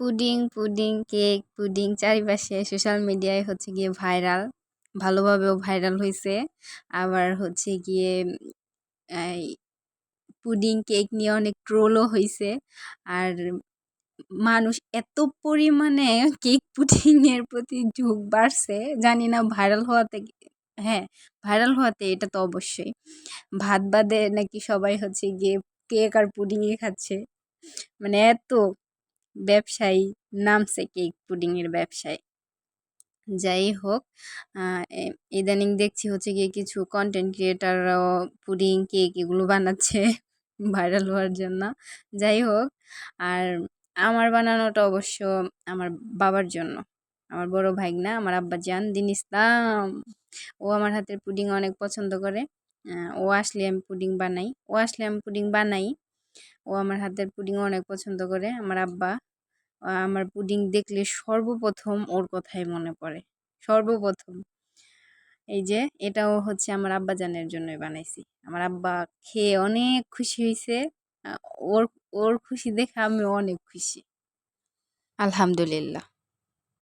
Pudding, pudding, cake, pudding চারিপাশে social মিডিয়ায় হচ্ছে গিয়ে ভাইরাল। ভালোভাবেও ভাইরাল হয়েছে আবার হচ্ছে গিয়ে পুডিং, কেক নিয়ে অনেক ট্রোলও হইছে। আর মানুষ এত পরিমাণে কেক, পুডিংয়ের প্রতি ঝোঁক বাড়ছে জানি না ভাইরাল হওয়াতে হ্যাঁ, ভাইরাল হওয়াতে এটা তো অবশ্যই। ভাত বাদে নাকি সবাই হচ্ছে গিয়ে কেক আর পুডিংই খাচ্ছে। মানে এত ব্যবসায়ী নামছে কেক পুডিংয়ের ব্যবসায়। যাই হোক ইদানিং দেখছি হচ্ছে গিয়ে কিছু কন্টেন্ট ক্রিয়েটাররাও পুডিং, কেক এগুলো বানাচ্ছে ভাইরাল হওয়ার জন্য। যাই হোক, আর আমার বানানোটা অবশ্য আমার বাবার জন্য। আমার বড় ভাইগনা আমার আব্বা জান দিন ইসলাম। ও আমার হাতের পুডিং অনেক পছন্দ করে। ও আসলে আমি পুডিং বানাই। ও আসলে আমি পুডিং বানাই ও আমার হাতের পুডিং অনেক পছন্দ করে, আমার আব্বা। আমার পুডিং দেখলে সর্বপ্রথম ওর কথাই মনে পড়ে, সর্বপ্রথম। এই যে, এটাও হচ্ছে আমার আব্বাজানের জন্যই বানাইছি। আমার আব্বা খেয়ে অনেক খুশি হয়েছে ওর ওর খুশি দেখে আমি অনেক খুশি। আলহামদুলিল্লাহ।